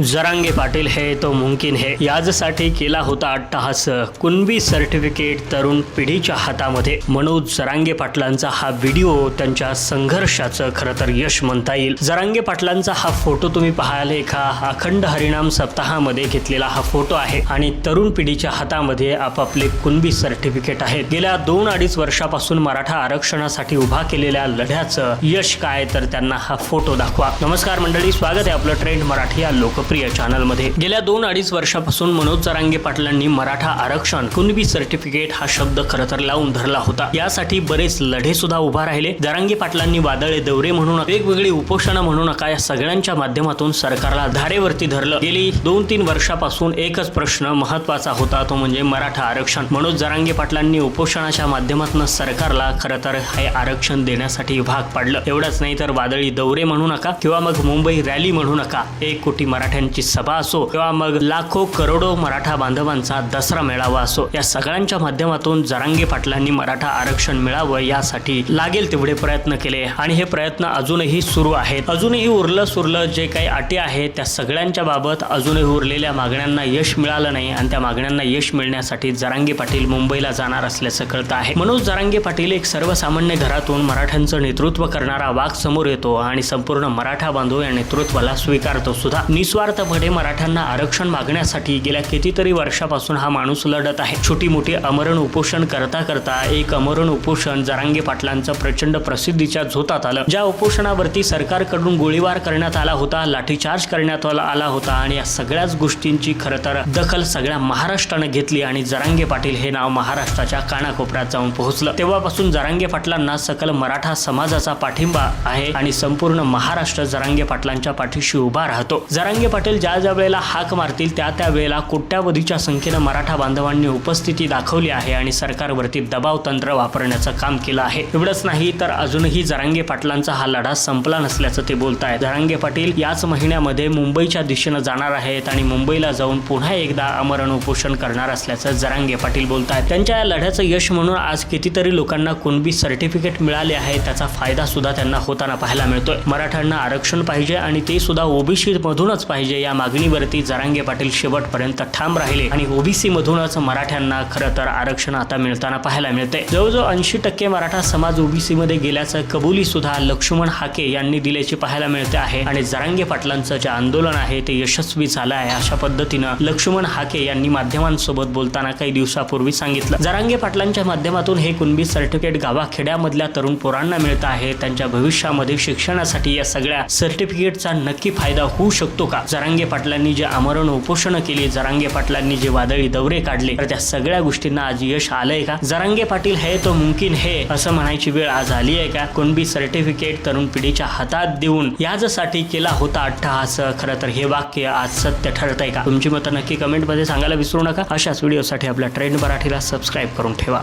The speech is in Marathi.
जरांगे पाटील हे तो मुमकिन हे. याजसाठी केला होता अट्टहास. कुणबी सर्टिफिकेट तरुण पिढीच्या हातामध्ये. मनोज जरांगे पाटलांचा हा व्हिडिओ त्यांच्या संघर्षाचं खरं तर यश म्हणता येईल. जरांगे पाटलांचा हा फोटो तुम्ही पाहाल एका अखंड हरिणाम सप्ताहामध्ये घेतलेला हा फोटो आहे. आणि तरुण पिढीच्या हातामध्ये आपापले कुणबी सर्टिफिकेट आहेत. गेल्या दोन अडीच वर्षापासून मराठा आरक्षणासाठी उभा केलेल्या लढ्याचं यश काय? तर त्यांना हा फोटो दाखवा. नमस्कार मंडळी स्वागत आहे आपलं ट्रेंड मराठी या लोक लोकप्रिय चॅनलमध्ये. गेल्या दोन अडीच वर्षापासून मनोज जरांगे पाटलांनी मराठा आरक्षण कुणबी सर्टिफिकेट हा शब्द खरं तर लावून धरला होता. यासाठी बरेच लढे सुद्धा उभा राहिले. जरांगे पाटलांनी वादळे दौरे म्हणून वेगवेगळी उपोषणं म्हणू नका या सगळ्यांच्या माध्यमातून सरकारला धारेवरती धरलं? गेली दोन तीन वर्षापासून एकच प्रश्न महत्त्वाचा होता तो म्हणजे मराठा आरक्षण. मनोज जरांगे पाटलांनी उपोषणाच्या माध्यमातून सरकारला खरं तर हे आरक्षण देण्यासाठी भाग पाडलं. एवढंच नाही तर वादळी दौरे म्हणू नका किंवा मग मुंबई रॅली म्हणू नका. एक कोटी मराठ्यांची सभा असो किंवा मग लाखो करोडो मराठा बांधवांचा दसरा मेळावा असो या सगळ्यांच्या माध्यमातून जरांगे पाटलांनी मराठा आरक्षण मिळावं यासाठी लागेल तेवढे प्रयत्न केले. आणि हे प्रयत्न अजूनही सुरू आहेत. अजूनही उरलं सुरलं जे काही अटी आहेत त्या सगळ्यांच्या बाबत अजूनही उरलेल्या मागण्यांना यश मिळालं नाही आणि त्या मागण्यांना यश मिळण्यासाठी जरांगे पाटील मुंबईला जाणार असल्याचं कळतं आहे. मनोज जरांगे पाटील एक सर्वसामान्य घरातून मराठ्यांचं नेतृत्व करणारा वाघ समोर येतो आणि संपूर्ण मराठा बांधव या नेतृत्वाला स्वीकारतो सुद्धा. निस्वार्थपणे मराठ्यांना आरक्षण मागण्यासाठी गेल्या कितीतरी वर्षापासून हा माणूस लढत आहे. छोटी मोठी अमरण उपोषण करता करता एक अमरण उपोषण जरांगे पाटलांचं प्रचंड प्रसिद्धीच्या झोतात आलं. ज्या उपोषणावरती सरकारकडून गोळीबार करण्यात आला होता लाठीचार्ज करण्यात आला आला होता आणि या सगळ्याच गोष्टींची खरं तर दखल सगळ्या महाराष्ट्रानं घेतली आणि जरांगे पाटील हे नाव महाराष्ट्राच्या कानाकोपऱ्यात जाऊन पोहोचलं. तेव्हापासून जरांगे पाटलांना सकल मराठा समाजाचा पाठिंबा आहे आणि संपूर्ण महाराष्ट्र जरांगे पाटलांच्या पाठीशी उभा राहतो. जरांगे पाटील ज्या ज्या वेळेला हाक मारतील त्या त्या वेळेला कोट्यावधीच्या संख्येनं मराठा बांधवांनी उपस्थिती दाखवली आहे आणि सरकारवरती दबाव तंत्र वापरण्याचं काम केलं आहे. एवढंच नाही तर अजूनही जरांगे पाटलांचा हा लढा संपला नसल्याचं ते बोलत आहेत जरांगे पाटील याच महिन्यामध्ये मुंबईच्या दिशेनं जाणार आहेत आणि मुंबईला जाऊन पुन्हा एकदा अमरण उपोषण करणार असल्याचं जरांगे पाटील बोलत आहेत त्यांच्या या लढ्याचं यश म्हणून आज कितीतरी लोकांना कुणबी सर्टिफिकेट मिळाले आहे त्याचा फायदा सुद्धा त्यांना होताना पाहायला मिळतोय. मराठ्यांना आरक्षण पाहिजे आणि ते सुद्धा ओबीसी मधूनच पाहिजे. या मागणीवरती जरांगे पाटील शेवटपर्यंत ठाम राहिले आणि ओबीसी मधूनच मराठ्यांना खरं तर आरक्षण आता मिळताना पाहायला मिळते जवळजवळ ऐंशी टक्के मराठा समाज ओबीसी मध्ये गेल्याचं कबुली सुद्धा लक्ष्मण हाके यांनी दिल्याचे पाहायला मिळते आहे. आणि जरांगे पाटलांचं जे आंदोलन आहे ते यशस्वी झालं आहे अशा पद्धतीनं लक्ष्मण हाके यांनी माध्यमांसोबत बोलताना काही दिवसापूर्वी सांगितलं. जरांगे पाटलांच्या माध्यमातून हे कुणबी सर्टिफिकेट गावाखेड्यामधल्या तरुण पोरांना मिळत आहे. त्यांच्या भविष्यामध्ये शिक्षणासाठी या सगळ्या सर्टिफिकेटचा नक्की फायदा होऊ शकतो का? जरांगे पाटलांनी जे आमरण उपोषण केली जरांगे पाटलांनी जे वादळी दौरे काढले तर त्या सगळ्या गोष्टींना आज यश आलंय का? जरांगे पाटील हे तो मुमकिन हे असं म्हणायची वेळ आज आली आहे का? कुणबी सर्टिफिकेट तरुण पिढीच्या हातात देऊन याचसाठी केला होता अट्टहास. खरं तर हे वाक्य आज सत्य ठरत आहे का? तुमची मतं नक्की कमेंटमध्ये सांगायला विसरू नका. अशाच व्हिडिओसाठी आपल्या ट्रेंड मराठीला सबस्क्राईब करून ठेवा.